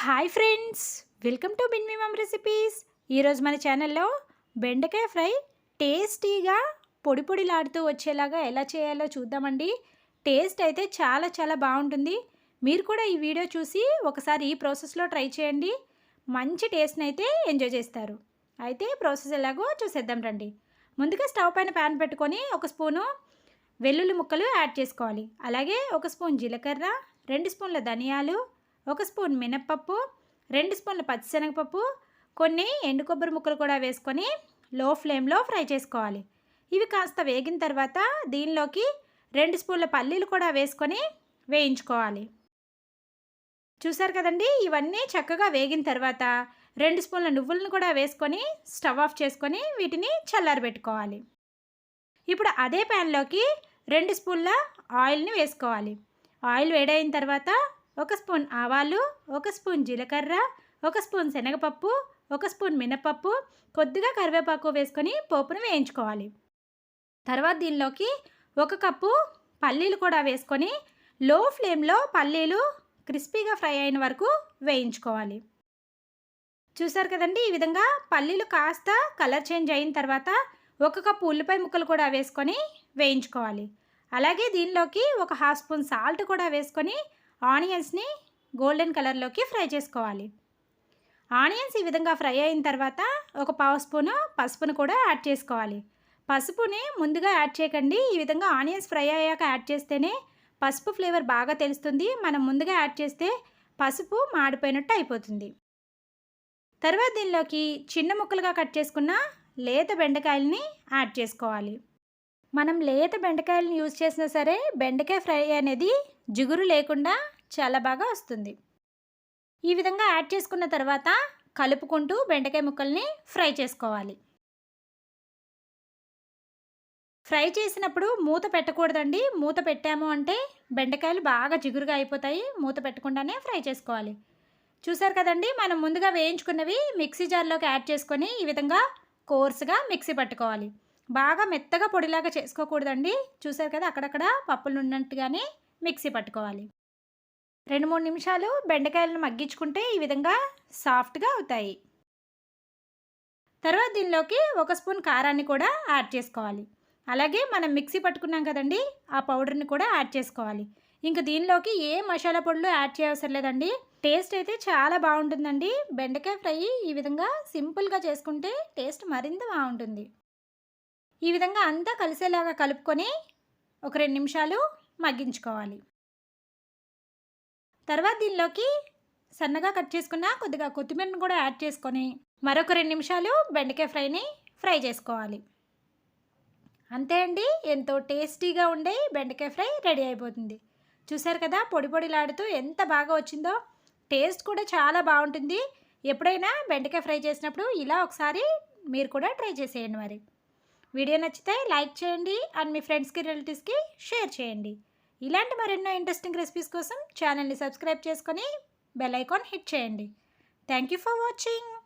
Hi friends! Welcome to బిన్మిమమ్ recipes. ఈరోజు మన ఛానల్లో బెండకాయ ఫ్రై టేస్టీగా పొడి పొడిలాడుతూ వచ్చేలాగా ఎలా చేయాలో చూద్దామండి. టేస్ట్ అయితే చాలా చాలా బాగుంటుంది. మీరు కూడా ఈ వీడియో చూసి ఒకసారి ఈ ప్రాసెస్లో ట్రై చేయండి. మంచి టేస్ట్ని అయితే ఎంజాయ్ చేస్తారు. అయితే ప్రాసెస్ ఎలాగో చూసేద్దాం రండి. ముందుగా స్టవ్ పైన ప్యాన్ పెట్టుకొని ఒక స్పూను వెల్లుల్లి ముక్కలు యాడ్ చేసుకోవాలి. అలాగే ఒక స్పూన్ జీలకర్ర రెండు స్పూన్ల ధనియాలు ఒక స్పూన్ మినప్పప్పు రెండు స్పూన్ల పచ్చిశనగపప్పు కొన్ని ఎండు కొబ్బరి ముక్కలు కూడా వేసుకొని లో ఫ్లేమ్లో ఫ్రై చేసుకోవాలి. ఇవి కాస్త వేగిన తర్వాత దీనిలోకి రెండు స్పూన్ల పల్లీలు కూడా వేసుకొని వేయించుకోవాలి. చూసారు కదండి? ఇవన్నీ చక్కగా వేగిన తర్వాత రెండు స్పూన్ల నువ్వులను కూడా వేసుకొని స్టవ్ ఆఫ్ చేసుకొని వీటిని చల్లారబెట్టుకోవాలి ఇప్పుడు అదే ప్యాన్లోకి రెండు స్పూన్ల ఆయిల్ని వేసుకోవాలి. ఆయిల్ వేడైన తర్వాత ఒక స్పూన్ ఆవాలు ఒక స్పూన్ జీలకర్ర ఒక స్పూన్ శనగపప్పు ఒక స్పూన్ మినపప్పు కొద్దిగా కరివేపాకు వేసుకొని పోపును వేయించుకోవాలి. తర్వాత దీనిలోకి ఒక కప్పు పల్లీలు కూడా వేసుకొని లో ఫ్లేమ్లో పల్లీలు క్రిస్పీగా ఫ్రై అయిన వరకు వేయించుకోవాలి. చూసారు కదండి ఈ విధంగా పల్లీలు కాస్త కలర్ చేంజ్ అయిన తర్వాత ఒక కప్పు ఉల్లిపాయ ముక్కలు కూడా వేసుకొని వేయించుకోవాలి. అలాగే దీనిలోకి ఒక హాఫ్ స్పూన్ సాల్ట్ కూడా వేసుకొని ఆనియన్స్ని గోల్డెన్ కలర్లోకి ఫ్రై చేసుకోవాలి. ఆనియన్స్ ఈ విధంగా ఫ్రై అయిన తర్వాత ఒక పావు స్పూను పసుపును కూడా యాడ్ చేసుకోవాలి. పసుపుని ముందుగా యాడ్ చేయకండి. ఈ విధంగా ఆనియన్స్ ఫ్రై అయ్యాక యాడ్ చేస్తేనే పసుపు ఫ్లేవర్ బాగా తెలుస్తుంది. మనం ముందుగా యాడ్ చేస్తే పసుపు మాడిపోయినట్టు అయిపోతుంది. తర్వాత దీనిలోకి చిన్న ముక్కలుగా కట్ చేసుకున్న లేత బెండకాయలని యాడ్ చేసుకోవాలి. మనం లేత బెండకాయలను యూజ్ చేసినా సరే బెండకాయ ఫ్రై అనేది జిగురు లేకుండా చాలా బాగా వస్తుంది. ఈ విధంగా యాడ్ చేసుకున్న తర్వాత కలుపుకుంటూ బెండకాయ ముక్కల్ని ఫ్రై చేసుకోవాలి. ఫ్రై చేసినప్పుడు మూత పెట్టకూడదండి. మూత పెట్టాము అంటే బెండకాయలు బాగా జిగురుగా అయిపోతాయి. మూత పెట్టకుండానే ఫ్రై చేసుకోవాలి. చూసారు కదండి మనం ముందుగా వేయించుకున్నవి మిక్సీ జార్లోకి యాడ్ చేసుకొని ఈ విధంగా కోర్సుగా మిక్సీ పట్టుకోవాలి. బాగా మెత్తగా పొడిలాగా చేసుకోకూడదండి. చూసారు కదా అక్కడక్కడ పప్పులు ఉన్నట్టుగానే మిక్సీ పట్టుకోవాలి. రెండు మూడు నిమిషాలు బెండకాయలను మగ్గించుకుంటే ఈ విధంగా సాఫ్ట్గా అవుతాయి. తర్వాత దీనిలోకి ఒక స్పూన్ కారాన్ని కూడా యాడ్ చేసుకోవాలి. అలాగే మనం మిక్సీ పట్టుకున్నాం కదండి ఆ పౌడర్ని కూడా యాడ్ చేసుకోవాలి. ఇంకా దీనిలోకి ఏ మసాలా పొడులు యాడ్ చేయవసరం లేదండి. టేస్ట్ అయితే చాలా బాగుంటుందండి. బెండకాయ ఫ్రై ఈ విధంగా సింపుల్గా చేసుకుంటే టేస్ట్ మరింత బాగుంటుంది. ఈ విధంగా అంతా కలిసేలాగా కలుపుకొని ఒక రెండు నిమిషాలు మగ్గించుకోవాలి. తర్వాత దీనిలోకి సన్నగా కట్ చేసుకున్న కొద్దిగా కొత్తిమీరను కూడా యాడ్ చేసుకొని మరొక రెండు నిమిషాలు బెండకాయ ఫ్రైని ఫ్రై చేసుకోవాలి. అంతే అండి ఎంతో టేస్టీగా ఉండే బెండకాయ ఫ్రై రెడీ అయిపోతుంది. చూసారు కదా పొడి పొడిలాడుతూ ఎంత బాగా వచ్చిందో. టేస్ట్ కూడా చాలా బాగుంటుంది. ఎప్పుడైనా బెండకాయ ఫ్రై చేసినప్పుడు ఇలా ఒకసారి మీరు కూడా ట్రై చేసేయండి మరి. వీడియో నచ్చితే లైక్ చేయండి అండ్ మీ ఫ్రెండ్స్కి రిలేటివ్స్కి షేర్ చేయండి. ఇలాంటి మరెన్నో ఇంట్రెస్టింగ్ రెసిపీస్ కోసం ఛానల్ని సబ్స్క్రైబ్ చేసుకొని బెల్ ఐకాన్ హిట్ చేయండి. Thank you for watching.